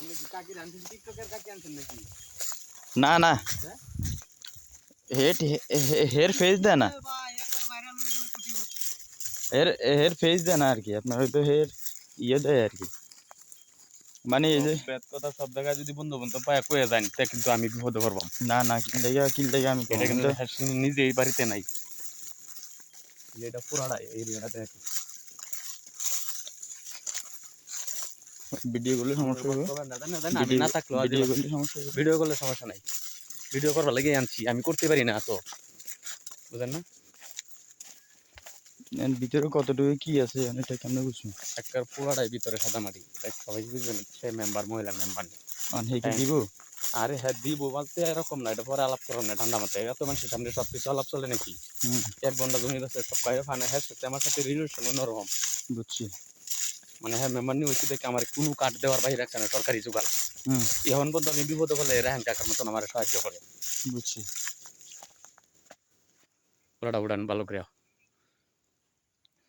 আপনি কি কাকি আনছেন টিকটকের কাকি আনছেন নাকি না না হ্যাঁ? হেট হের ফেস দেয় না এর হের ফেস দেয় না আর কি আপনার হয়তো হের ইয়ে দেয় আর কি মানে এই যে বেদ কথা সব জায়গায় যদি বন্ধু বান্ধব পায় কয়ে যান তা কিন্তু আমি বিপদে পড়বাম না না কিল থেকে কিল থেকে আমি এটা কিন্তু কিন্তু হ্যাঁ, শুধু নিজে এই বাড়িতে নাই যে এটা পুরাটাই এই এরিয়াটা দেখ ভিডিও করলে সমস্যা হবে। আমি না থাকল ভিডিও করলে সমস্যা হবে। ভিডিও করলে সমস্যা নাই। ভিডিও করবার লাগে আনছি আমি করতে পারি না তো। বুঝেন না? ভিতরে কতটুকু কি আছে এটা কেমন বুঝছ একটার পুরাটাই ভিতরে সাদা মাটি সবাই বুঝবেন সে মেম্বার মহিলা মেম্বার হে কি হ্যাঁ। দিব? আরে হ্যাঁ দিব বলতে এরকম না এটা পরে আলাপ করো না ঠান্ডা মাথায়। এত মানুষের সামনে সব কিছু আলাপ চলে নাকি? এক ঘণ্টা জমি আছে সব ফানে হ্যাঁ আমার সাথে রিলেশন অন্যরকম। বুঝছি। মানে হ্যাঁ মেম্বার নিয়ে হয়েছে দেখে আমার কোনো কাঠ দেওয়ার বাইরে একটা না সরকারি হুম। এখন পর্যন্ত আমি বিপদে বলে রেহান কাকার মতন আমার সাহায্য করে। বুঝছি। পুরাটা উড়ান ভালো করে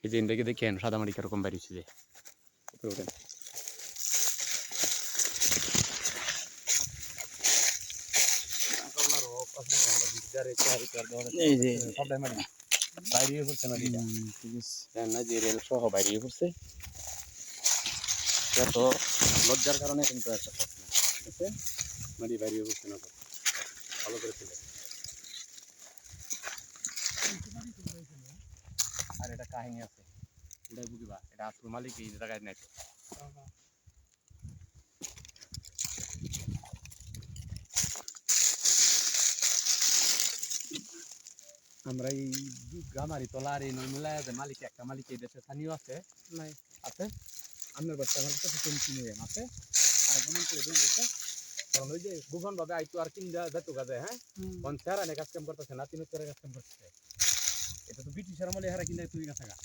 এই যে দেখে দেখেন সাদা মাটি কীরকম বেরিয়েছে যে। বাইরে ঠিক আছে। না যে রেল সহ বাইরে পড়ছে এত লজ্জার কারণে কিন্তু একটা স্বপ্ন ঠিক আছে মাটি বাইরে পড়ছে না তো। ভালো করে ছিল আর এটা কাহিনী আছে এটাই বুঝিবা এটা আসল মালিক এই জায়গায় নাই তো। আমরা এই গামারি তলা আর এই নর্মালা যে মালিক একটা মালিক এই দেশে স্থানীয় আছে নাই আছে আপনার বাচ্চা আমার কাছে তিন কিনে দেন আছে। আর কেমন করে দিন গেছে কারণ ওই যে গোপন ভাবে আইতো আর কিন যেত গাজে হ্যাঁ? কোন স্যার অনেক কাজ কাম করতেছে না তিন স্যারের কাজ কাম করতেছে। এটা তো ব্রিটিশের আমলে হারা কিনে তুই গেছে গা